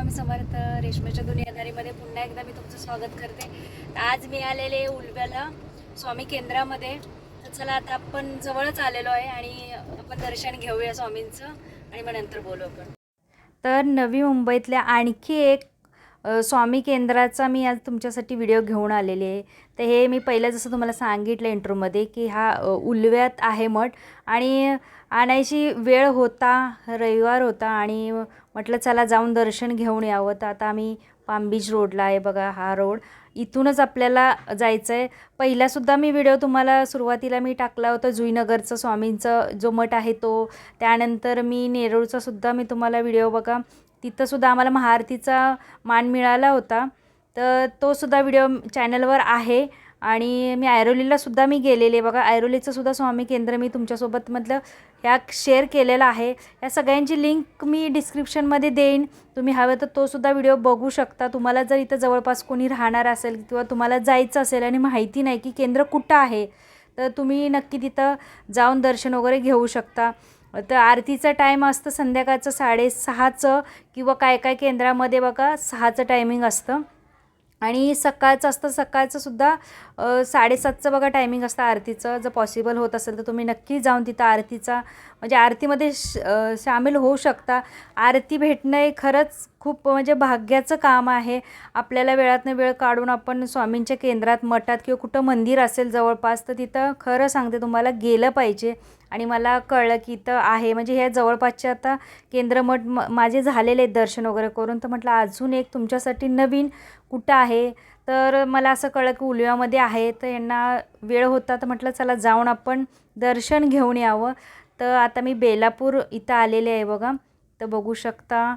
स्वामी समर्थ रेशमाच्या दुनियादारीमध्ये पुन्हा एकदा मी तुमचं स्वागत करते. आज मी आलेले उलव्याला स्वामी केंद्रामध्ये. तर चला आता आपण जवळच आलेलो आहे आणि आपण दर्शन घेऊया स्वामींचं आणि मग नंतर बोलू आपण. तर नवी मुंबईतल्या आणखी एक स्वामी केंद्राचा मी आज तुमच्यासाठी व्हिडिओ घेऊन आलेले आहे. तर हे मी पहिलं जसं तुम्हाला सांगितलं इंट्रोमध्ये की हा उलव्यात आहे मठ आणि आणायची वेळ होता रविवार होता आणि म्हटलं चला जाऊन दर्शन घेऊन यावं. तर आता आम्ही पामबीच रोडला आहे बघा हा रोड. इथूनच आपल्याला जायचं आहे. पहिलासुद्धा मी व्हिडिओ तुम्हाला सुरुवातीला मी टाकला होता जुईनगरचं स्वामींचं जो मठ आहे तो. त्यानंतर मी नेरूळचा सुद्धा मी तुम्हाला व्हिडिओ बघा. तिथंसुद्धा आम्हाला महाआरतीचा मान मिळाला होता. तर तोसुद्धा व्हिडिओ चॅनलवर आहे. आणि मी ऐरोलीलासुद्धा मी गेलेले बघा ऐरोलीचंसुद्धा स्वामी केंद्र मी तुमच्यासोबत मधलं ह्या शेअर केलेला आहे. या सगळ्यांची लिंक मी डिस्क्रिप्शनमध्ये देईन. तुम्ही हवं तर तोसुद्धा व्हिडिओ बघू शकता. तुम्हाला जर इथं जवळपास कोणी राहणार असेल किंवा तुम्हाला जायचं असेल आणि माहिती नाही की केंद्र कुठं आहे तर तुम्ही नक्की तिथं जाऊन दर्शन वगैरे घेऊ शकता. तर आरतीचं टाईम असतं संध्याकाळचं साडेसहाचं किंवा काय काय केंद्रामध्ये बघा सहाचं टायमिंग असतं. आणि सकाळचं असतं सकाळचं सुद्धा साडेसातचं बघा टायमिंग असतं आरतीचं. जर पॉसिबल होत असेल तर तुम्ही नक्की जाऊन तिथं आरतीचा म्हणजे आरतीमध्ये श सामील होऊ शकता. आरती भेटणं हे खरंच खूप म्हणजे भाग्याचं काम आहे. आपल्याला वेळातनं वेळ काढून आपण स्वामींच्या केंद्रात मठात किंवा कुठं मंदिर असेल जवळपास तर तिथं खरं सांगते तुम्हाला गेलं पाहिजे. आणि मला कळलं की इथं आहे. म्हणजे ह्या जवळपासचे आता केंद्रमठ म माझे झालेले आहेत दर्शन वगैरे करून. तर म्हटलं अजून एक तुमच्यासाठी नवीन कुठं आहे? तर मला असं कळलं की उलव्यामध्ये आहे. तर यांना वेळ होता तर म्हटलं चला जाऊन आपण दर्शन घेऊन यावं. तर आता मी बेलापूर इथं आलेले आहे बघा. तर बघू शकता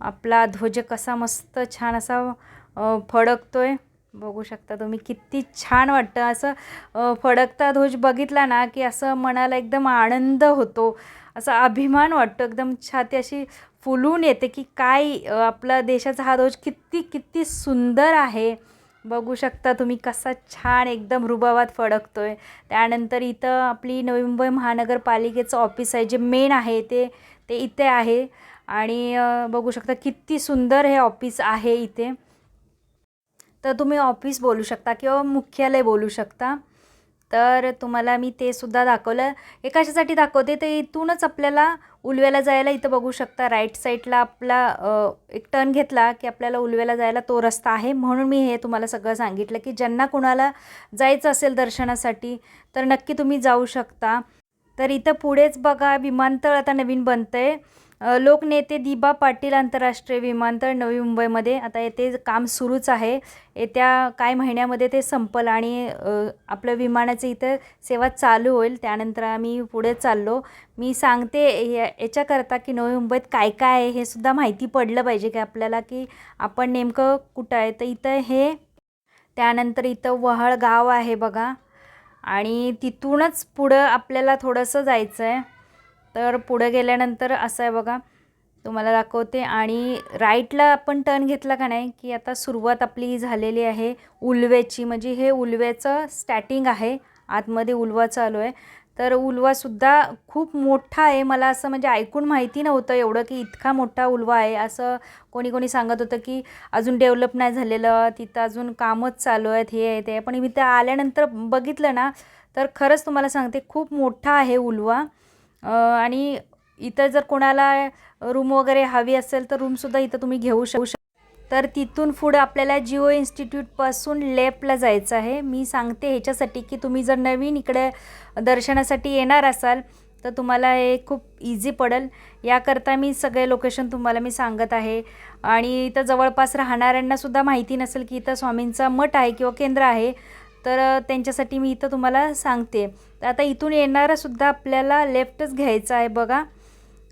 आपला ध्वज कसा मस्त छान असा फडकतो आहे बघू शकता तुम्ही किती छान वाटतं. असं फडकता ध्वज बघितला ना की असं मनाला एकदम आनंद होतो. असा अभिमान वाटतो. एकदम छाती अशी फुलून येते की काय आपला देशाचा हा ध्वज किती किती सुंदर आहे. बघू शकता तुम्ही कसा छान एकदम रुबावात फडकतो आहे त्यानंतर इथं आपली नवी मुंबई महानगरपालिकेचं ऑफिस आहे जे मेन आहे ते ते इथे आहे. आणि बघू शकता किती सुंदर हे ऑफिस आहे इथे. तर तुम्ही ऑफिस बोलू शकता किंवा मुख्यालय बोलू शकता. तर तुम्हाला मी ते सुद्धा दाखवलं. हे कशासाठी दाखवते? तर इथूनच आपल्याला उलव्याला जायला इथं बघू शकता. राईट साईडला आपला एक टर्न घेतला की आपल्याला उलव्याला जायला तो रस्ता आहे. म्हणून मी हे तुम्हाला सगळं सांगितलं की ज्यांना कुणाला जायचं असेल दर्शनासाठी तर नक्की तुम्ही जाऊ शकता. तर इथं पुढेच बघा विमानतळ आता नवीन बनतं आहे लोकनेते दिबा पाटील आंतरराष्ट्रीय विमानतळ नवी मुंबईमध्ये. आता येथे काम सुरूच आहे. येत्या काय महिन्यामध्ये ते संपल आणि आपलं विमानाचं इथं सेवा चालू होईल. त्यानंतर आम्ही पुढे चाललो. मी सांगते या- याच्याकरता की नवी मुंबईत काय काय आहे हे सुद्धा माहिती पडलं पाहिजे की आपल्याला की आपण नेमकं कुठं आहे. तर इथं हे त्यानंतर इथं वहळ गाव आहे बघा. आणि तिथूनच पुढं आपल्याला थोडंसं जायचं आहे तर पुढं गेल्यानंतर असं आहे बघा तुम्हाला दाखवते. आणि राईटला आपण टर्न घेतला का नाही की आता सुरुवात आपली झालेली आहे उलवेची म्हणजे हे उलव्याचं स्टॅटिंग आहे आतमध्ये उलवा चालू आहे. तर उलवासुद्धा खूप मोठा आहे. मला असं म्हणजे ऐकून माहिती नव्हतं एवढं की इतका मोठा उलवा आहे. असं कोणी कोणी सांगत होतं की अजून डेव्हलप नाही झालेलं तिथं अजून कामच चालू आहेत हे आहे ते पण मी त्या आल्यानंतर बघितलं ना तर खरंच तुम्हाला सांगते खूप मोठा आहे उलवा. आणि इथं जर कोणाला रूम वगैरे हवी असेल तर रूमसुद्धा इथं तुम्ही घेऊ शकू शक तर तिथून पुढं आपल्याला जिओ इन्स्टिट्यूटपासून लेफ्टला जायचं आहे. मी सांगते ह्याच्यासाठी की तुम्ही जर नवीन इकडे दर्शनासाठी येणार असाल तर तुम्हाला हे खूप इझी पडेल. याकरता मी सगळे लोकेशन तुम्हाला मी सांगत आहे. आणि इथं जवळपास राहणाऱ्यांनासुद्धा माहिती नसेल की इथं स्वामींचा मठ आहे किंवा केंद्र आहे तर त्यांच्यासाठी मी इथं तुम्हाला सांगते. तर आता इथून येणारंसुद्धा आपल्याला लेफ्टच घ्यायचं आहे बघा.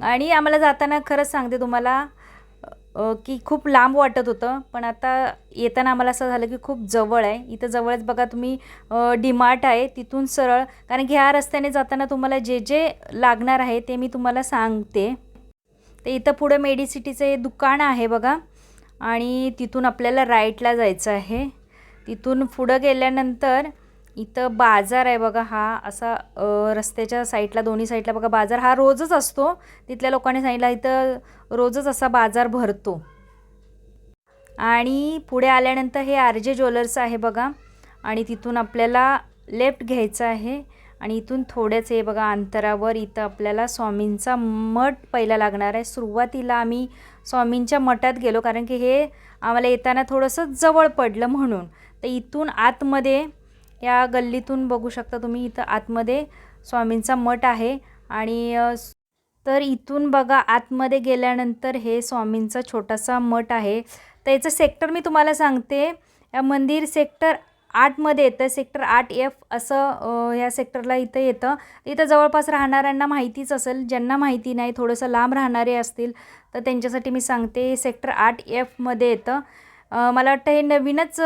आणि आम्हाला जाताना खरंच सांगते तुम्हाला की खूप लांब वाटत होतं पण आता येताना आम्हाला असं झालं की खूप जवळ आहे. इथं जवळच बघा तुम्ही डीमार्ट आहे तिथून सरळ. कारण की ह्या रस्त्याने जाताना तुम्हाला जे जे लागणार आहे ते मी तुम्हाला सांगते. तर इथं पुढं मेडिसिटीचं हे दुकान आहे बघा. आणि तिथून आपल्याला राईटला जायचं आहे. तिथून पुढं गेल्यानंतर इथं बाजार आहे बघा हा असा रस्त्याच्या साईडला दोन्ही साईडला बघा बाजार हा रोजच असतो. तिथल्या लोकांनी सांगितलं इथं रोजच असा बाजार भरतो. आणि पुढे आल्यानंतर हे आर जे ज्वेलर्स आहे बघा आणि तिथून आपल्याला लेफ्ट घ्यायचं आहे. आणि इथून थोडेच हे बघा अंतरावर इथं आपल्याला स्वामींचा मठ पहिला लागणार आहे. सुरुवातीला आम्ही स्वामींच्या मठात गेलो कारण की हे आम्हाला येताना थोडंसं जवळ पडलं म्हणून. तर इथून आतमध्ये या गल्लीतून बघू शकता तुम्ही इथं आतमध्ये स्वामींचा मठ आहे. आणि तर इथून बघा आतमध्ये गेल्यानंतर हे स्वामींचा छोटासा मठ आहे. तर याचं सेक्टर मी तुम्हाला सांगते. या मंदिर सेक्टर आठमध्ये येतं सेक्टर आठ एफ असं ह्या सेक्टरला इथं येतं. इथं जवळपास राहणाऱ्यांना माहितीच असेल ज्यांना माहिती नाही थोडंसं लांब राहणारे असतील तर त्यांच्यासाठी मी सांगते हे सेक्टर आठ एफमध्ये येतं. मला वाटतं हे नवीनच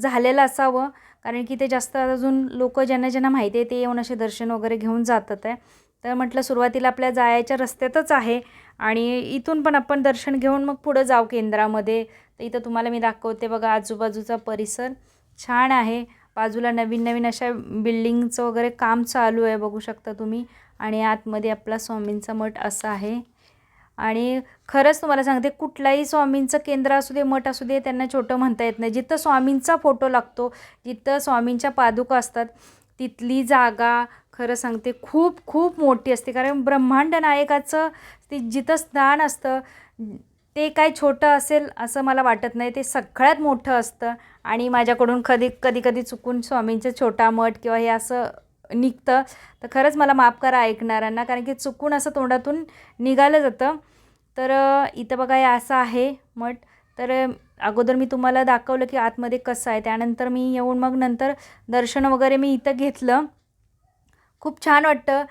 झालेलं असावं कारण की ते जास्त अजून लोक ज्यांना ज्यांना माहिती आहे ते येऊन असे दर्शन वगैरे घेऊन जातात आहे. तर म्हटलं सुरुवातीला आपल्या जायच्या रस्त्यातच आहे आणि इथून पण आपण दर्शन घेऊन मग पुढं जाऊ केंद्रामध्ये. तर इथं तुम्हाला मी दाखवते बघा आजूबाजूचा परिसर. छान आहे. बाजूला नवीन नवीन अशा बिल्डिंगचं वगैरे काम चालू आहे बघू शकता तुम्ही. आणि आतमध्ये आपला स्वामींचा मठ असा आहे. आणि खरंच तुम्हाला सांगते कुठलाही स्वामींचं केंद्र असू दे मठ असू दे त्यांना छोटं म्हणता येत नाही. जिथं स्वामींचा फोटो लागतो जिथं स्वामींच्या पादुका असतात तिथली जागा खरं सांगते खूप खूप मोठी असते. कारण ब्रह्मांड नायकाचं ते जिथं स्थान असतं ते काय छोटं असेल असं मला वाटत नाही. ते सगळ्यात मोठं असतं. आणि माझ्याकडून कधी कधी कधी चुकून स्वामींचं छोटा मठ किंवा हे असं निघतं. तर खरंच मला माफ करा ऐकणाऱ्यांना कारण की चुकून असं तोंडातून निघालं जातं. तर इथं बघा हे असं आहे मठ. तर अगोदर मी तुम्हाला दाखवलं की आतमध्ये कसं आहे. त्यानंतर मी येऊन मग नंतर दर्शन वगैरे मी इथं घेतलं. खूप छान वाटतं.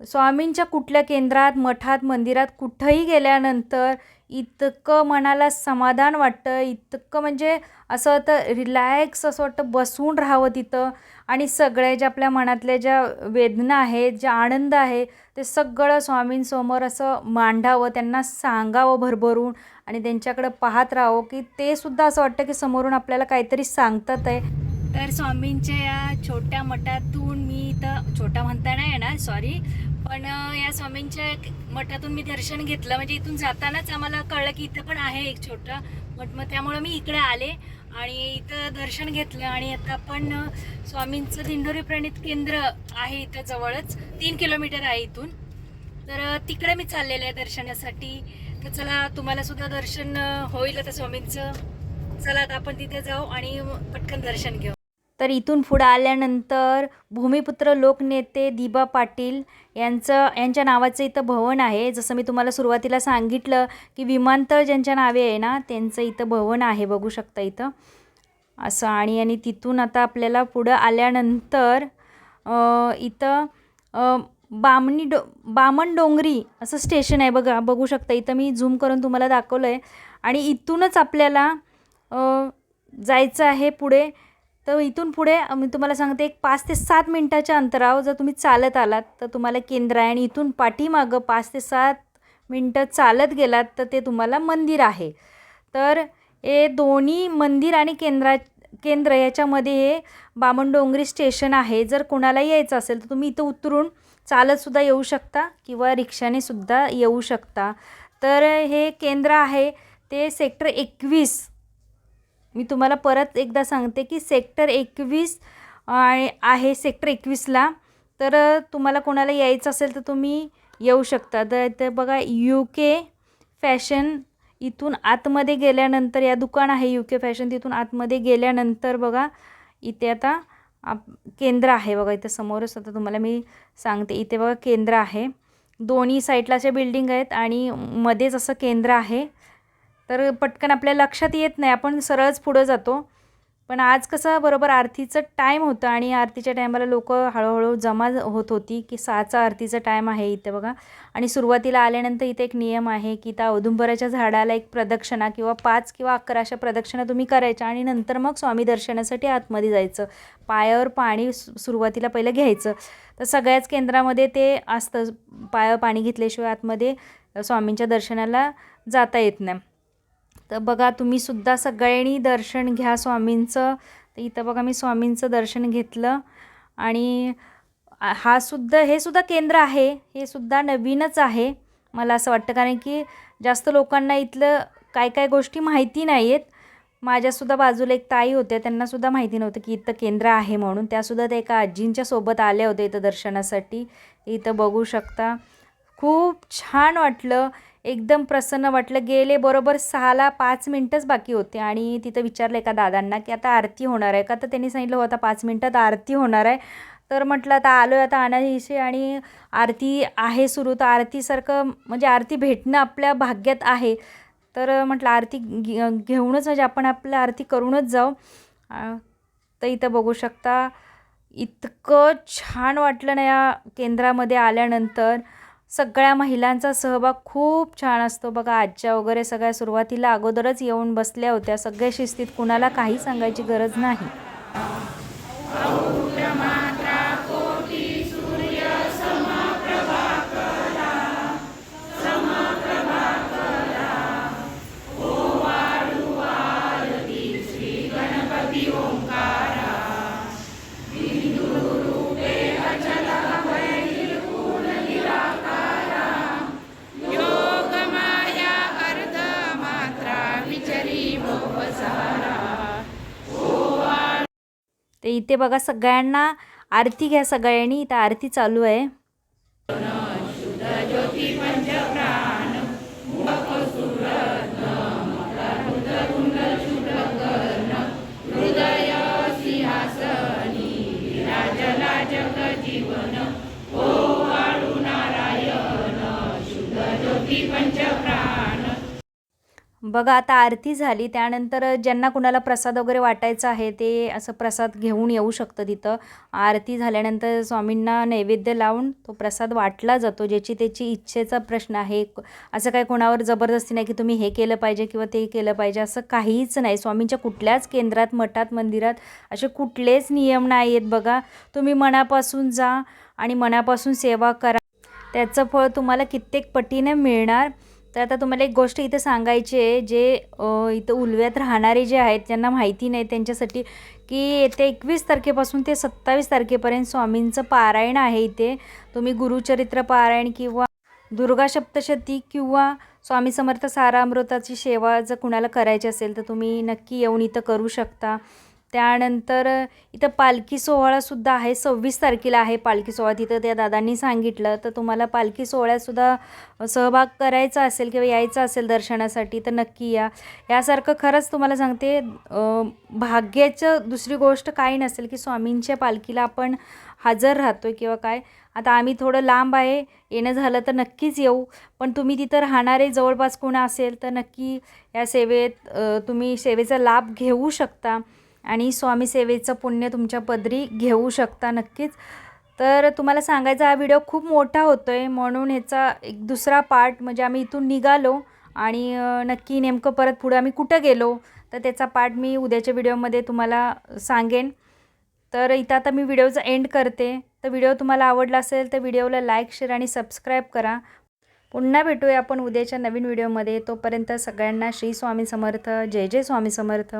स्वामींच्या कुठल्या केंद्रात मठात मंदिरात कुठंही गेल्यानंतर इतकं मनाला समाधान वाटतं इतकं म्हणजे असं वाटतं रिलॅक्स असं वाटतं बसून राहावं तिथं. आणि सगळ्या ज्या आपल्या मनातल्या ज्या वेदना आहेत ज्या आनंद आहे ते सगळं स्वामींसमोर असं मांडावं त्यांना सांगावं भरभरून आणि त्यांच्याकडं पाहत राहावं की ते सुद्धा असं वाटतं की समोरून आपल्याला काहीतरी सांगतात आहे. तर स्वामींच्या या छोट्या मठातून मी इथं छोटा म्हणता नाही येणार सॉरी पण या स्वामींच्या मठातून मी दर्शन घेतलं. म्हणजे इथून जातानाच आम्हाला कळलं की इथं पण आहे एक छोटा मठ. मग त्यामुळं मी इकडे आले आणि इथं दर्शन घेतलं. आणि आता आपण स्वामींचं दिंडोरी प्रणित केंद्र आहे इथं जवळच. तीन किलोमीटर आहे इथून. तर तिकडे मी चाललेले आहे दर्शनासाठी. तर चला तुम्हाला सुद्धा दर्शन होईल आता स्वामींचं. चला आता आपण तिथे जाऊ आणि पटकन दर्शन घेऊ. तर इथून पुढं आल्यानंतर भूमिपुत्र लोकनेते दिबा पाटील यांचं यांच्या नावाचं इथं भवन आहे. जसं मी तुम्हाला सुरुवातीला सांगितलं की विमानतळ ज्यांच्या नावे आहे ना त्यांचं इथं भवन आहे बघू शकता इथं. असं आणि आणि तिथून आता आपल्याला पुढं आल्यानंतर इथं बामणी डो बामण डोंगरी असं स्टेशन आहे बघा बघू शकता. इथं मी झूम करून तुम्हाला दाखवलं आहे आणि इथूनच आपल्याला जायचं आहे पुढे. तर इथून पुढे मी तुम्हाला सांगते एक पाच ते सात मिनटाच्या अंतरावर जर तुम्ही चालत आलात तर तुम्हाला केंद्र आहे आणि इथून पाठीमागं पाच ते सात मिनटं चालत गेलात तर ते तुम्हाला मंदिर आहे. तर हे दोन्ही मंदिर आणि केंद्रा केंद्र याच्यामध्ये हे बामणडोंगरी स्टेशन आहे. जर कोणाला यायचं असेल तर तुम्ही इथं उतरून चालतसुद्धा येऊ शकता किंवा रिक्षानेसुद्धा येऊ शकता. तर हे केंद्र आहे ते सेक्टर एकवीस मी तुम्हाला परत एकदा सांगते की सेक्टर एकवीस आहे आहे सेक्टर एकवीसला तर तुम्हाला कोणाला यायचं असेल तर तुम्ही येऊ शकता. तर इथं बघा यू के फॅशन इथून आतमध्ये गेल्यानंतर या दुकान आहे यू के फॅशन तिथून आतमध्ये गेल्यानंतर बघा इथे आता आप केंद्र आहे बघा इथे समोरच. आता तुम्हाला मी सांगते इथे बघा केंद्र आहे. दोन्ही साईडला अशा बिल्डिंग आहेत आणि मध्येच असं केंद्र आहे. तर पटकन आपल्या लक्षात येत नाही. आपण सरळच पुढं जातो. पण आज कसं बरोबर आरतीचं टाईम होतं आणि आरतीच्या टायमाला लोक हळूहळू जमा होत होती की सहाचा आरतीचा टाईम आहे इथे बघा. आणि सुरुवातीला आल्यानंतर इथे एक नियम आहे की त्या औदुंबराच्या झाडाला एक प्रदक्षिणा किंवा पाच किंवा अकरा अशा प्रदक्षिणा तुम्ही करायच्या आणि नंतर मग स्वामी दर्शनासाठी आतमध्ये जायचं. पायावर पाणी सु- सुरुवातीला पहिलं घ्यायचं. तर सगळ्याच केंद्रामध्ये ते असतं. पायावर पाणी घेतल्याशिवाय आतमध्ये स्वामींच्या दर्शनाला जाता येत नाही. तर बघा तुम्ही सुद्धा सगळ्यांनी दर्शन घ्या स्वामींचं. तर इथं बघा मी स्वामींचं दर्शन घेतलं. आणि हा सुद्धा हे सुद्धा केंद्र आहे. हे सुद्धा नवीनच आहे. मला असं वाटतं कारण की जास्त लोकांना इथलं काय काय गोष्टी माहिती नाही आहेत माझ्यासुद्धा बाजूला एक ताई होत्या. त्यांनासुद्धा माहिती नव्हतं की इथं केंद्र आहे म्हणून. त्यासुद्धा त्या एका आजींच्या सोबत आल्या होत्या इथं दर्शनासाठी. इथं बघू शकता. खूप छान वाटलं. एकदम प्रसन्न वाटलं. गेले बरोबर सहाला पाच मिनटंच बाकी होते आणि तिथं विचारलं एका दादांना की आता आरती होणार आहे का? तर त्यांनी सांगितलं हो आता पाच मिनटात आरती होणार आहे. तर म्हटलं आता आलो आहे आता अनायासे आणि आरती आहे सुरू. तर आरतीसारखं म्हणजे आरती भेटणं आपल्या भाग्यात आहे. तर म्हटलं आरती घे घेऊनच म्हणजे आपण आपल्या आरती करूनच जाऊ. तर इथं बघू शकता इतकं छान वाटलं ना या केंद्रामध्ये आल्यानंतर. सगळ्या महिलांचा सहभाग खूप छान असतो. बघा आजच्या वगैरे सगळ्या सुरुवातीला अगोदरच येऊन बसल्या होत्या. सगळ्या शिस्तीत कुणाला काही सांगायची गरज नाही. इथे बघा सगळ्यांना आरती घ्या सगळ्यांनी. इथं आरती चालू आहे. बघा आता आरती झाली त्यानंतर ज्यांना कुणाला प्रसाद वगैरे वाटायचा आहे ते असं प्रसाद घेऊन येऊ शकतं तिथं आरती झाल्यानंतर स्वामींना नैवेद्य लावून तो प्रसाद वाटला जातो ज्याची त्याची इच्छेचा प्रश्न आहे. असं काय कोणावर जबरदस्ती नाही की तुम्ही हे केलं पाहिजे किंवा ते केलं पाहिजे असं काहीच नाही. स्वामींच्या कुठल्याच केंद्रात मठात मंदिरात असे कुठलेच नियम नाही आहेत बघा. तुम्ही मनापासून जा आणि मनापासून सेवा करा. त्याचं फळ तुम्हाला कित्येक पटीने मिळणार. तर आता तुम्हाला एक गोष्ट इथं सांगायची आहे जे इथं उलव्यात राहणारे जे आहेत ज्यांना माहिती नाही त्यांच्यासाठी की येत्या एकवीस तारखेपासून ते सत्तावीस तारखेपर्यंत स्वामींचं पारायण आहे इथे. तुम्ही गुरुचरित्र पारायण किंवा दुर्गा सप्तशती किंवा स्वामी समर्थ सारामृताची सेवा जर कुणाला करायची असेल तर तुम्ही नक्की येऊन इथं करू शकता. त्यानंतर इथं पालखी सोहळासुद्धा आहे. सव्वीस तारखेला आहे पालखी सोहळा. तिथं त्या दादांनी सांगितलं तर तुम्हाला पालखी सोहळ्यातसुद्धा सहभाग करायचा असेल किंवा यायचा असेल दर्शनासाठी तर नक्की या. यासारखं खरंच तुम्हाला सांगते भाग्याचं दुसरी गोष्ट काही नसेल की स्वामींच्या पालखीला आपण हजर राहतो किंवा काय. आता आम्ही थोडं लांब आहे येणं झालं तर नक्कीच येऊ. पण तुम्ही तिथं राहणारे जवळपास कोण असेल तर नक्की या सेवेत तुम्ही सेवेचा लाभ घेऊ शकता. आणि स्वामी सेवेचं पुण्य तुमच्या पदरी घेऊ शकता नक्कीच. तर तुम्हाला सांगायचा हा व्हिडिओ खूप मोठा होतो आहे म्हणून ह्याचा एक दुसरा पार्ट म्हणजे आम्ही इथून निघालो आणि नक्की नेमकं परत पुढे आम्ही कुठं गेलो तर त्याचा पार्ट मी उद्याच्या व्हिडिओमध्ये तुम्हाला सांगेन. तर इथं आता मी व्हिडिओचा एंड करते. तर व्हिडिओ तुम्हाला आवडला असेल तर व्हिडिओला लाईक शेअर आणि सबस्क्राईब करा. पुन्हा भेटूया आपण उद्याच्या नवीन व्हिडिओमध्ये. तोपर्यंत सगळ्यांना श्री स्वामी समर्थ. जय जय स्वामी समर्थ.